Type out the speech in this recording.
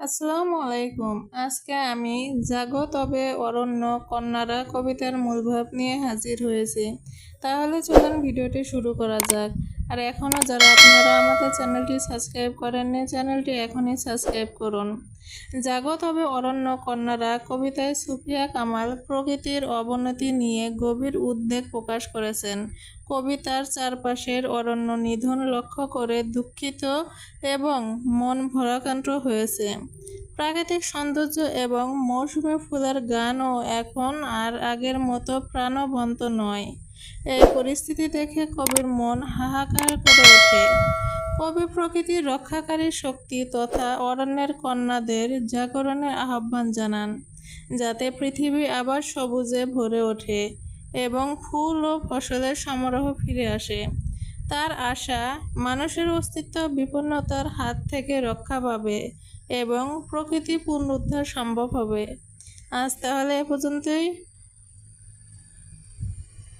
আসসালামু আলাইকুম আজকে আমি জাগো তবে অরণ্য কন্যারা কবিতার মূলভাব নিয়ে হাজির হয়েছি। তাহলে চলুন ভিডিওটি শুরু করা যাক। আর এখনও যারা আপনারা আমাদের চ্যানেলটি সাবস্ক্রাইব করেননি, চ্যানেলটি এখনই সাবস্ক্রাইব করুন। জাগো তবে অরণ্য কন্যারা, কবিতায় সুফিয়া কামাল, প্রকৃতির অবনতি নিয়ে গভীর উদ্বেগ প্রকাশ করেছেন। কবিতার চারপাশের অরণ্য নিধন লক্ষ্য করে দুঃখিত এবং মন ভরাকান্ত হয়েছে। প্রাকৃতিক সৌন্দর্য এবং মৌসুমী ফুলের গানও এখন আর আগের মতো প্রাণবন্ত নয়। এই পরিস্থিতি দেখে কবির মন হাহাকার করে ওঠে। কবি প্রকৃতির রক্ষাকারী শক্তি তথা অরণ্যের কন্যাদের জাগরণের আহ্বান জানান, যাতে পৃথিবী আবার সবুজে ভরে ওঠে এবং ফুল ও ফসলের সমারোহ ফিরে আসে। তার আশা, মানুষের অস্তিত্ব বিপন্নতার হাত থেকে রক্ষা পাবে এবং প্রকৃতি পুনরুদ্ধার সম্ভব হবে। আজ তাহলে এ পর্যন্তই।